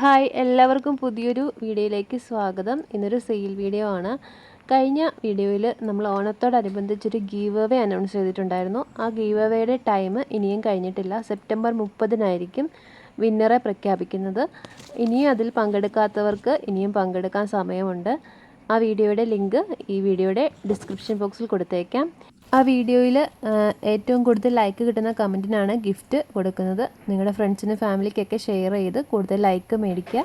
Hi എല്ലാവർക്കും പുതിയൊരു വീഡിയോയിലേക്ക് സ്വാഗതം. ഇന്നൊരു സെയിൽ വീഡിയോ ആണ്. കഴിഞ്ഞ വീഡിയോയിൽ നമ്മൾ ഓണത്തോടനുബന്ധിച്ചൊരു ഗീവ് അവേ അനൗൺസ് ചെയ്തിട്ടുണ്ടായിരുന്നു. ആ ഗീവ് അവേയുടെ ടൈം ഇനിയും കഴിഞ്ഞിട്ടില്ല. സെപ്റ്റംബർ മുപ്പതിനായിരിക്കും വിന്നറെ പ്രഖ്യാപിക്കുന്നത്. ഇനിയും അതിൽ പങ്കെടുക്കാത്തവർക്ക് ഇനിയും പങ്കെടുക്കാൻ സമയമുണ്ട്. ആ വീഡിയോയുടെ ലിങ്ക് ഈ വീഡിയോയുടെ ഡിസ്ക്രിപ്ഷൻ ബോക്സിൽ കൊടുത്തേക്കാം. ആ വീഡിയോയിൽ ഏറ്റവും കൂടുതൽ ലൈക്ക് കിട്ടുന്ന കമന്റിനാണ് ഗിഫ്റ്റ് കൊടുക്കുന്നത്. നിങ്ങളുടെ ഫ്രണ്ട്സിനും ഫാമിലിക്കൊക്കെ ഷെയർ ചെയ്ത് കൂടുതൽ ലൈക്ക് മേടിക്കുക.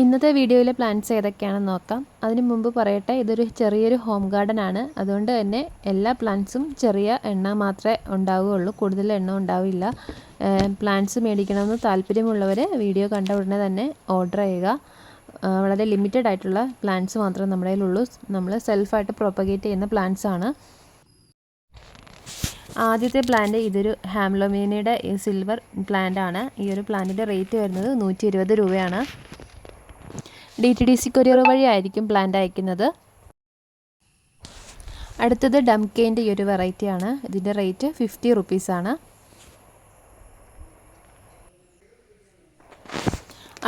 ഇന്നത്തെ വീഡിയോയിലെ പ്ലാന്റ്സ് ഏതൊക്കെയാണെന്ന് നോക്കാം. അതിന് മുമ്പ് പറയട്ടെ ഇതൊരു ചെറിയൊരു ഹോം ഗാർഡൻ ആണ്. അതുകൊണ്ട് തന്നെ എല്ലാ പ്ലാന്റ്സും ചെറിയ എണ്ണ മാത്രമേ ഉണ്ടാവുകയുള്ളൂ. കൂടുതൽ എണ്ണ ഉണ്ടാവില്ല. പ്ലാന്റ്സ് മേടിക്കണമെന്ന് താല്പര്യമുള്ളവർ വീഡിയോ കണ്ട ഉടനെ തന്നെ ഓർഡർ ചെയ്യുക. വളരെ ലിമിറ്റഡ് ആയിട്ടുള്ള പ്ലാന്റ്സ് മാത്രമേ നമ്മുടെ കയ്യിലുള്ളൂ. നമ്മൾ സെൽഫായിട്ട് പ്രൊപ്പഗേറ്റ് ചെയ്യുന്ന പ്ലാന്റ്സ് ആണ്. ആദ്യത്തെ പ്ലാന്റ് ഇതൊരു ഹാംലോമീനയുടെ സിൽവർ പ്ലാന്റ് ആണ്. ഈ ഒരു പ്ലാന്റിന്റെ റേറ്റ് വരുന്നത് നൂറ്റി ഇരുപത് രൂപയാണ് D T D C courier വഴിയായിരിക്കും പ്ലാന്റ് അയക്കുന്നത്. അടുത്തത് ഡംകേന്റെ ഈ ഒരു വെറൈറ്റി ആണ്. ഇതിന്റെ റേറ്റ് ഫിഫ്റ്റി റുപ്പീസാണ്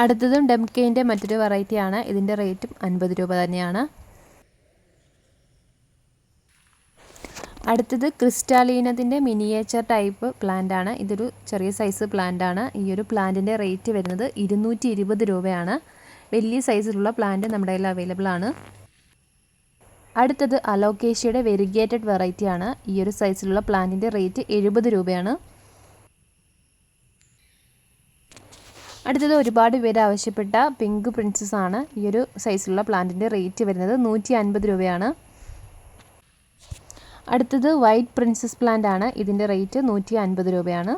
അടുത്തതും ഡംകേന്റെ മറ്റൊരു വെറൈറ്റിയാണ് ഇതിന്റെ റേറ്റും അൻപത് രൂപ തന്നെയാണ്. അടുത്തത് ക്രിസ്റ്റാലീനത്തിന്റെ മിനിയേച്ചർ ടൈപ്പ് പ്ലാന്റ് ആണ്. ഇതൊരു ചെറിയ സൈസ് പ്ലാന്റ് ആണ്. ഈ ഒരു പ്ലാന്റിന്റെ റേറ്റ് വരുന്നത് ഇരുന്നൂറ്റി ഇരുപത് രൂപയാണ്. വലിയ സൈസിലുള്ള പ്ലാന്റ് നമ്മുടെ കയ്യിൽ അവൈലബിൾ ആണ്. അടുത്തത് അലോക്കേഷ്യയുടെ വെരിഗേറ്റഡ് വെറൈറ്റി ആണ്. ഈ ഒരു സൈസിലുള്ള പ്ലാന്റിന്റെ റേറ്റ് എഴുപത് രൂപയാണ്. അടുത്തത് ഒരുപാട് പേര് ആവശ്യപ്പെട്ട പിങ്ക് പ്രിൻസസ് ആണ്. ഈ ഒരു സൈസിലുള്ള പ്ലാന്റിന്റെ റേറ്റ് വരുന്നത് നൂറ്റി രൂപയാണ്. അടുത്തത് വൈറ്റ് പ്രിൻസസ് പ്ലാന്റ് ആണ്. ഇതിന്റെ റേറ്റ് നൂറ്റി അൻപത് രൂപയാണ്.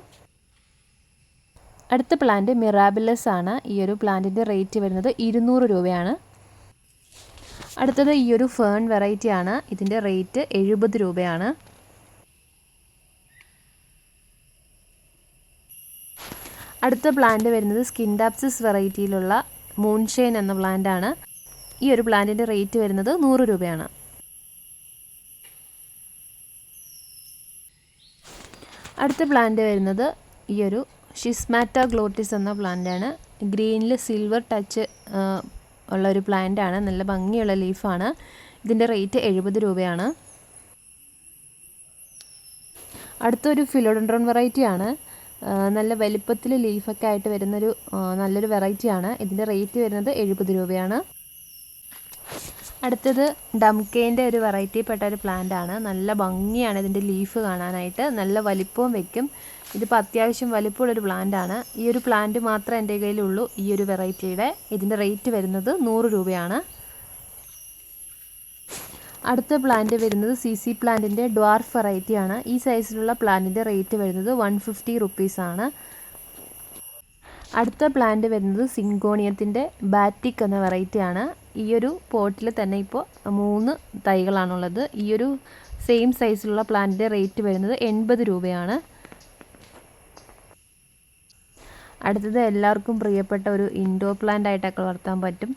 അടുത്ത പ്ലാന്റ് മിറാബിലസ് ആണ്. ഈ ഒരു പ്ലാന്റിന്റെ റേറ്റ് വരുന്നത് ഇരുന്നൂറ് രൂപയാണ്. അടുത്തത് ഈ ഒരു ഫേൺ വെറൈറ്റി ആണ്. ഇതിന്റെ റേറ്റ് എഴുപത് രൂപയാണ്. അടുത്ത പ്ലാന്റ് വരുന്നത് സ്കിൻഡാപ്സിസ് വെറൈറ്റിയിലുള്ള മൂൺഷെയിൻ എന്ന പ്ലാന്റ് ആണ്. ഈ ഒരു പ്ലാന്റിന്റെ റേറ്റ് വരുന്നത് നൂറ് രൂപയാണ്. അടുത്ത പ്ലാന്റ് വരുന്നത് ഈ ഒരു ഷിസ്മാറ്റ ഗ്ലോട്ടിസ് എന്ന പ്ലാന്റാണ് ഗ്രീനിൽ സിൽവർ ടച്ച് ഉള്ള ഒരു പ്ലാന്റാണ് നല്ല ഭംഗിയുള്ള ലീഫാണ് ഇതിന്റെ റേറ്റ് എഴുപത് രൂപയാണ്. അടുത്തൊരു ഫിലോഡൻഡ്രോൺ വെറൈറ്റിയാണ് നല്ല വലിപ്പത്തിൽ ലീഫൊക്കെ ആയിട്ട് വരുന്നൊരു നല്ലൊരു വെറൈറ്റിയാണ് ഇതിന്റെ റേറ്റ് വരുന്നത് എഴുപത് രൂപയാണ്. അടുത്തത് ഡംകേന്റെ ഒരു വെറൈറ്റിപ്പെട്ട ഒരു പ്ലാന്റ് ആണ് നല്ല ഭംഗിയാണ് ഇതിന്റെ ലീഫ് കാണാനായിട്ട്. നല്ല വലിപ്പവും വെക്കും. ഇതിപ്പോൾ അത്യാവശ്യം വലിപ്പമുള്ളൊരു പ്ലാന്റ് ആണ് ഈ ഒരു പ്ലാന്റ് മാത്രമേ എന്റെ കയ്യിലുള്ളൂ. ഈ ഒരു വെറൈറ്റിയുടെ. ഇതിന്റെ റേറ്റ് വരുന്നത് നൂറ് രൂപയാണ്. അടുത്ത പ്ലാന്റ് വരുന്നത് സി സി പ്ലാന്റിന്റെ ഡ്വാർഫ് വെറൈറ്റിയാണ്. ഈ സൈസിലുള്ള പ്ലാന്റിന്റെ റേറ്റ് വരുന്നത് വൺ ഫിഫ്റ്റി റുപ്പീസാണ്. അടുത്ത പ്ലാന്റ് വരുന്നത് സിങ്കോണിയത്തിന്റെ ബാറ്റിക് എന്ന വെറൈറ്റി ആണ് ഈ ഒരു പോട്ടിൽ തന്നെ ഇപ്പോൾ മൂന്ന് തൈകളാണുള്ളത്. ഈ ഒരു സെയിം സൈസിലുള്ള പ്ലാന്റിന്റെ റേറ്റ് വരുന്നത് എൺപത് രൂപയാണ്. അടുത്തത് എല്ലാവർക്കും പ്രിയപ്പെട്ട ഒരു ഇൻഡോർ പ്ലാന്റ് ആയിട്ടൊക്കെ വളർത്താൻ പറ്റും.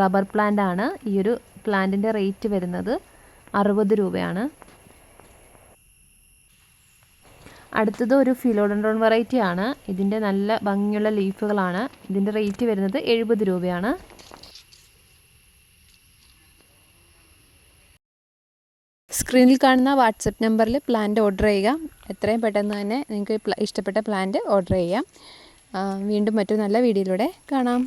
റബ്ബർ പ്ലാന്റ് ആണ്. ഈ ഒരു പ്ലാന്റിന്റെ റേറ്റ് വരുന്നത് അറുപത് രൂപയാണ്. അടുത്തത് ഒരു ഫിലോഡൻഡ്രോൺ വെറൈറ്റി ആണ്. ഇതിന്റെ നല്ല ഭംഗിയുള്ള ലീഫുകളാണ് ഇതിന്റെ റേറ്റ് വരുന്നത് എഴുപത് രൂപയാണ്. സ്ക്രീനിൽ കാണുന്ന വാട്സപ്പ് നമ്പറിൽ പ്ലാന്റ് ഓർഡർ ചെയ്യുക. എത്രയും പെട്ടെന്ന് തന്നെ നിങ്ങൾക്ക് ഇഷ്ടപ്പെട്ട പ്ലാന്റ് ഓർഡർ ചെയ്യാം. വീണ്ടും മറ്റൊരു നല്ല വീഡിയോയിലൂടെ കാണാം.